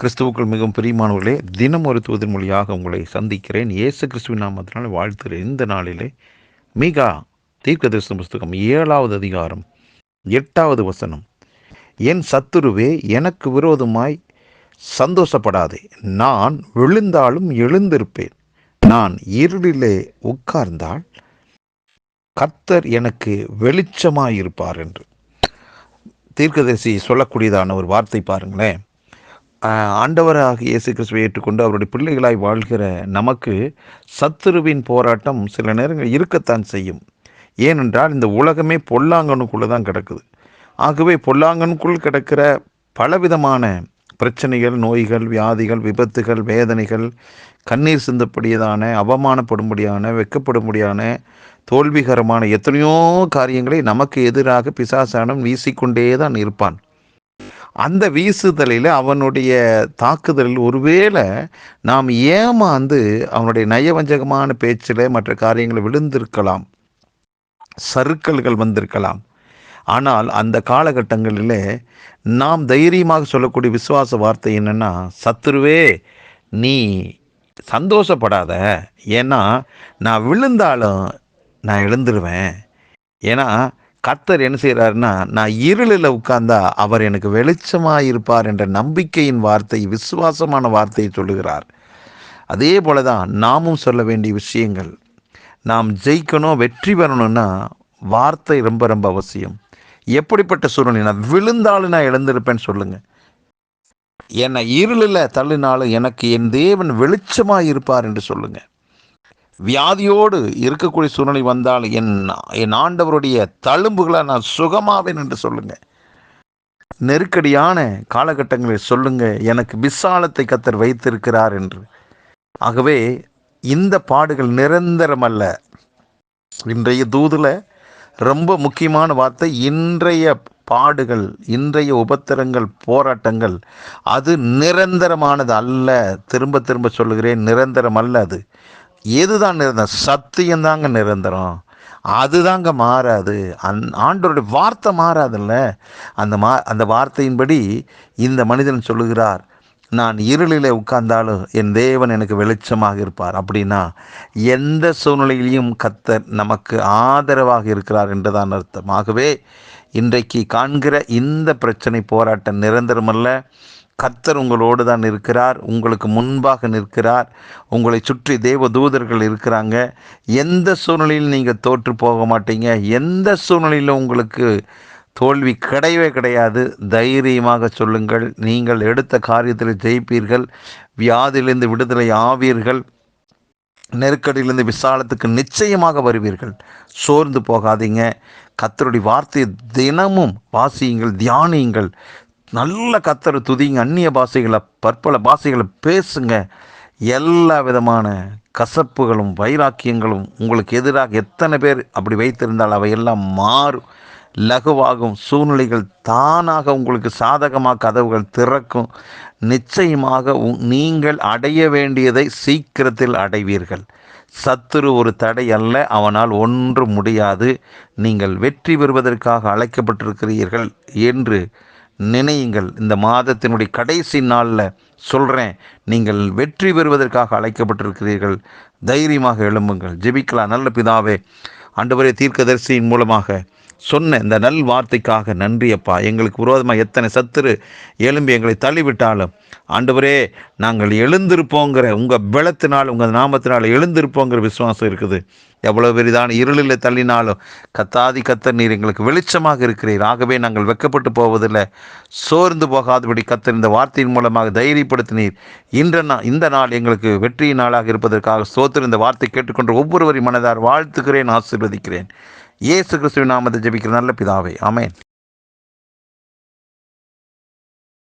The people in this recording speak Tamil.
கிறிஸ்துவுக்குள் மிகவும் பிரியமானவர்களே தினம் ஒரு தூதன் மொழியாக உங்களை சந்திக்கிறேன். இயேசு கிறிஸ்துவின் நாமத்தினால் வாழ்த்துகிறேன். இந்த நாளிலே மிகா தீர்க்க தரிசன புஸ்தகம் ஏழாவது அதிகாரம் எட்டாவது வசனம். என் சத்துருவே எனக்கு விரோதமாய் சந்தோஷப்படாதே. நான் விழுந்தாலும் எழுந்திருப்பேன். நான் இருளிலே உட்கார்ந்தால் கர்த்தர் எனக்கு வெளிச்சமாயிருப்பார் என்று. தீர்க்கதரிசி சொல்லக்கூடியதான ஒரு வார்த்தை பாருங்களேன். ஆண்டவராக இயேசு கிறிஸ்துவை ஏற்றுக்கொண்டு அவருடைய பிள்ளைகளாய் வாழ்கிற நமக்கு சத்துருவின் போராட்டம் சில நேரங்கள் இருக்கத்தான் செய்யும். ஏனென்றால் இந்த உலகமே பொல்லாங்கனுக்குள்ளே தான் கிடக்குது. ஆகவே பொல்லாங்கனுக்குள் கிடக்கிற பலவிதமான பிரச்சனைகள் நோய்கள் வியாதிகள் விபத்துகள் வேதனைகள் கண்ணீர் சிந்தப்படியதான அவமானப்படும்படியான வெக்கப்படும்படியான தோல்விகரமான எத்தனையோ காரியங்களை நமக்கு எதிராக பிசாசானம் வீசிக்கொண்டே தான் இருப்பான். அந்த வீசுதலில் அவனுடைய தாக்குதலில் ஒருவேளை நாம் ஏமாந்து அவனுடைய நயவஞ்சகமான பேச்சில் மற்ற காரியங்களை விழுந்திருக்கலாம் சறுக்கல்கள் வந்திருக்கலாம். ஆனால் அந்த காலகட்டங்களில் நாம் தைரியமாக சொல்லக்கூடிய விசுவாச வார்த்தை என்னென்னா சத்துருவே நீ சந்தோஷப்படாத. ஏன்னா நான் விழுந்தாலும் நான் எழுந்துருவேன். ஏன்னா கர்த்தர் என்ன செய்கிறாருன்னா நான் இருளில் உட்கார்ந்தா அவர் எனக்கு வெளிச்சமாக இருப்பார் என்ற நம்பிக்கையின் வார்த்தை விசுவாசமான வார்த்தையை சொல்லுகிறார். அதே போல தான் நாமும் சொல்ல வேண்டிய விஷயங்கள். நாம் ஜெயிக்கணும் வெற்றி பெறணும்னா வார்த்தை ரொம்ப ரொம்ப அவசியம். எப்படிப்பட்ட சூழ்நிலை? நான் விழுந்தாலும் நான் எழுந்திருப்பேன்னு சொல்லுங்கள் என்னை இருளில் தள்ளினாலும் எனக்கு என் தேவன் வெளிச்சமாக இருப்பார் என்று சொல்லுங்கள் வியாதியோடு இருக்கக்கூடிய சூழ்நிலை வந்தால் என் என் ஆண்டவருடைய தழும்புகளை நான் சுகமாவேன் என்று சொல்லுங்க. நெருக்கடியான காலகட்டங்களில் சொல்லுங்க. எனக்கு விசாலத்தை கத்தர் வைத்திருக்கிறார் என்று. ஆகவே இந்த பாடுகள் நிரந்தரம் அல்ல இன்றைய தூதில் ரொம்ப முக்கியமான வார்த்தை இன்றைய பாடுகள் இன்றைய உபத்திரங்கள் போராட்டங்கள் அது நிரந்தரமானது அல்ல. திரும்ப திரும்ப சொல்லுகிறேன் நிரந்தரம் அல்ல அது. எதுதான் நிரந்தரம்? சத்தியம் தாங்க நிரந்தரம். அதுதாங்க மாறாது. அந் ஆண்டோருடைய வார்த்தை மாறாதுல்ல. அந்த மா அந்த வார்த்தையின்படி இந்த மனிதன் சொல்லுகிறார் நான் இருளில் உட்கார்ந்தாலும் என் தேவன் எனக்கு வெளிச்சமாக இருப்பார். அப்படின்னா எந்த சூழ்நிலையிலையும் கத்தர் நமக்கு ஆதரவாக இருக்கிறார் என்றுதான் அர்த்தம். ஆகவே இன்றைக்கு காண்கிற இந்த பிரச்சனை போராட்டம் நிரந்தரமல்ல. கர்த்தர் உங்களோடு தான் இருக்கிறார். உங்களுக்கு முன்பாக நிற்கிறார். உங்களை சுற்றி தேவ தூதர்கள் இருக்கிறாங்க. எந்த சூழ்நிலையில் நீங்கள் தோற்று போக மாட்டீங்க? எந்த சூழ்நிலையிலும் உங்களுக்கு தோல்வி கிடையவே கிடையாது? தைரியமாக சொல்லுங்கள். நீங்கள் எடுத்த காரியத்தில் ஜெயிப்பீர்கள். வியாதியிலிருந்து விடுதலை ஆவீர்கள். நெருக்கடியிலிருந்து விசாலத்துக்கு நிச்சயமாக வருவீர்கள். சோர்ந்து போகாதீங்க. கத்தருடைய வார்த்தையை தினமும் வாசியுங்கள் தியானியுங்கள். நல்ல கத்தரை துதிங்க அந்நிய பாஷைகளை பற்பல பாஷைகளை பேசுங்க. எல்லா விதமான கசப்புகளும் வைராக்கியங்களும் உங்களுக்கு எதிராக எத்தனை பேர் அப்படி வைத்திருந்தால் அவையெல்லாம் மாறும். லகுவாகும் சூழ்நிலைகள் தானாக உங்களுக்கு சாதகமாக கதவுகள் திறக்கும். நிச்சயமாக நீங்கள் அடைய வேண்டியதை சீக்கிரத்தில் அடைவீர்கள். சத்துரு ஒரு தடை அல்ல அவனால் ஒன்றும் முடியாது. நீங்கள் வெற்றி பெறுவதற்காக அழைக்கப்பட்டிருக்கிறீர்கள் என்று நினையுங்கள். இந்த மாதத்தினுடைய கடைசி நாளில் சொல்கிறேன் நீங்கள் வெற்றி பெறுவதற்காக அழைக்கப்பட்டிருக்கிறீர்கள். தைரியமாக எழும்புங்கள். ஜெபிக்கலாம். நல்ல பிதாவே ஆண்டவரே தீர்க்கதரிசியின் மூலமாக சொன்ன இந்த நல் வார்த்தைக்காக நன்றி அப்பா. எங்களுக்கு விரோதமாக எத்தனை சத்துரு எலும்பி எங்களை தள்ளிவிட்டாலும் ஆண்டவரே நாங்கள் எழுந்திருப்போங்கிற உங்கள் பலத்தினால் உங்கள் நாமத்தினால் எழுந்திருப்போங்கிற விசுவாசம் இருக்குது. எவ்வளோ பெரிதான இருளில் தள்ளினாலும் கத்தாதி கத்தர் நீர் எங்களுக்கு வெளிச்சமாக இருக்கிறீர். ஆகவே நாங்கள் வெக்கப்பட்டு போவதில்லை. சோர்ந்து போகாதபடி கத்தர் இந்த வார்த்தையின் மூலமாக தைரியப்படுத்தினீர். இன்ற நா இந்த நாள் எங்களுக்கு வெற்றியின் நாளாக இருப்பதற்காக சோத்திர இந்த வார்த்தை கேட்டுக்கொண்டு ஒவ்வொருவரையும் மனதார் வாழ்த்துக்கிறேன் ஆசீர்வதிக்கிறேன். இயேசு கிறிஸ்துவின் நாமத்தை ஜெபிக்கிற நல்ல பிதாவே. ஆமென்.